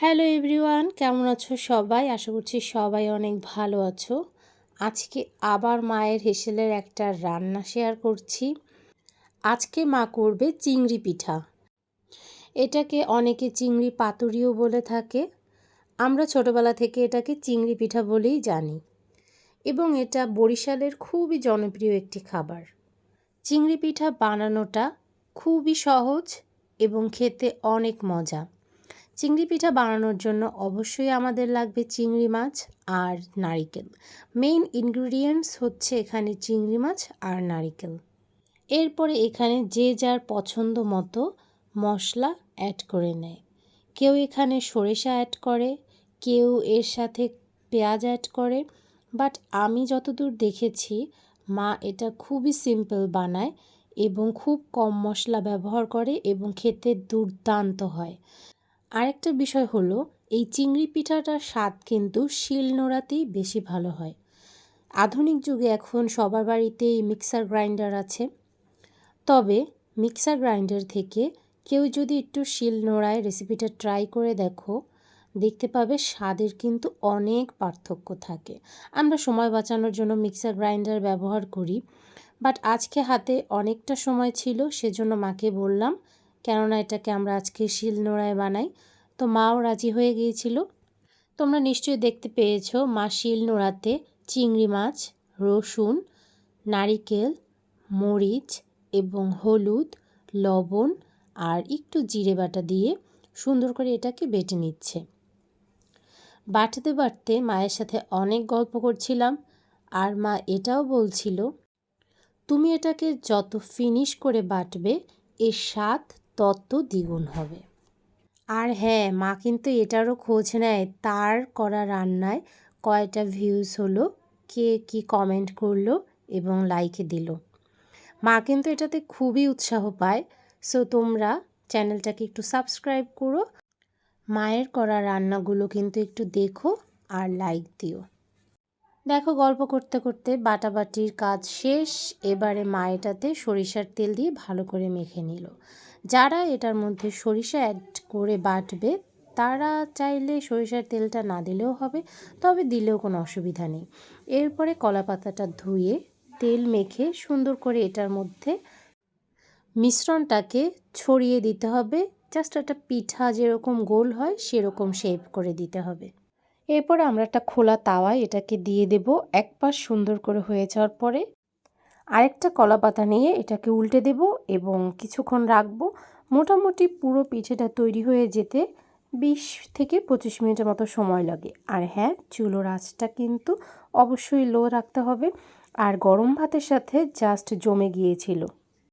Hello everyone, কেমন আছো সবাই? আশা করছি সবাই অনেক ভালো আছো। আজকে আবার মায়ের হেসেলের একটা রান্না শেয়ার করছি। আজকে মা করবে চিংড়ি পিঠা। এটাকে অনেকে চিংড়ি পাতুরিও বলে থাকে। আমরা ছোটবেলা থেকে এটাকে চিংড়ি পিঠা বলেই জানি। এবং এটা বরিশালের খুবই জনপ্রিয় একটি খাবার। চিংড়ি পিঠা বানানোটা খুবই সহজ এবং খেতে অনেক মজা। চিংড়ি পিঠা বানানোর জন্য অবশ্যই আমাদের লাগবে চিংড়ি মাছ আর নারিকেল। মেইন ইনগ্রিডিয়েন্টস হচ্ছে এখানে চিংড়ি মাছ আর নারিকেল। এরপরে এখানে যে যার পছন্দ মতো মশলা অ্যাড করে নেয়। কেউ এখানে সরিষা অ্যাড করে, কেউ এর সাথে পেঁয়াজ অ্যাড করে বাট আমি যতদূর দেখেছি, মা এটা খুবই সিম্পল বানায় এবং খুব কম মশলা ব্যবহার করে এবং খেতে দুর্দান্ত হয়। আরেকটা বিষয় হলো, এই চিংড়ি পিঠাটার স্বাদ কিন্তু শিল নোড়াতেই বেশি ভালো হয়। আধুনিক যুগে এখন সবার বাড়িতেই মিক্সার গ্রাইন্ডার আছে। তবে মিক্সার গ্রাইন্ডার থেকে কেউ যদি একটু শিল নোড়ায় রেসিপিটা ট্রাই করে দেখো, দেখতে পাবে স্বাদের কিন্তু অনেক পার্থক্য থাকে। আমরা সময় বাঁচানোর জন্য মিক্সার গ্রাইন্ডার ব্যবহার করি, বাট আজকে হাতে অনেকটা সময় ছিল, সেজন্য মাকে বললাম কেননা এটাকে আমরা আজকে শিল নোড়ায় বানাই। তো মাও রাজি হয়ে গিয়েছিল। তোমরা নিশ্চয়ই দেখতে পেয়েছ মা শিল নোড়াতে চিংড়ি মাছ, রসুন, নারিকেল, মরিচ এবং হলুদ, লবণ আর একটু জিরে বাটা দিয়ে সুন্দর করে এটাকে বেটে নিচ্ছে। বাটতে বাটতে মায়ের সাথে অনেক গল্প করছিলাম আর মা এটাও বলছিল, তুমি এটাকে যত ফিনিশ করে বাটবে, এর স্বাদ তত দ্বিগুণ হবে। আর হ্যাঁ মা কিন্তু এটারও খোঁজ নেয়, তার করা রান্নায় কয়টা ভিউজ হলো, কে কি কমেন্ট করল এবং লাইকে দিল। মা কিন্তু এটাতে খুবই উৎসাহ পায়। সো তোমরা চ্যানেলটাকে একটু সাবস্ক্রাইব করো। মায়ের করা রান্নাগুলো কিন্তু একটু দেখো আর লাইক দিও। দেখো গল্প করতে করতে বাটাবাটির কাজ শেষ। এবারে মা এটাতে সরিষার তেল দিয়ে ভালো করে মেখে নিল। যারা এটার মধ্যে সরিষা অ্যাড করে বাটবে, তারা চাইলে সরিষার তেলটা না দিলেও হবে, তবে দিলেও কোনো অসুবিধা নেই। এরপরে কলা পাতাটা ধুয়ে তেল মেখে সুন্দর করে এটার মধ্যে মিশ্রণটাকে ছড়িয়ে দিতে হবে। জাস্ট একটা পিঠা যেরকম গোল হয়, সেরকম শেপ করে দিতে হবে। এরপরে আমরা একটা খোলা তাওয়ায় এটাকে দিয়ে দেব, এক পাশ সুন্দর করে হয়ে যাওয়ার পরে আরেকটা কলা পাতা নিয়ে এটাকে উল্টে দেব এবং কিছুক্ষণ রাখব। মোটামুটি পুরো পিঠেটা তৈরি হয়ে যেতে বিশ থেকে পঁচিশ মিনিটের মতো সময় লাগে। আর হ্যাঁ চুলোর আঁচটা কিন্তু অবশ্যই লো রাখতে হবে। আর গরম ভাতের সাথে জাস্ট জমে গিয়েছিল।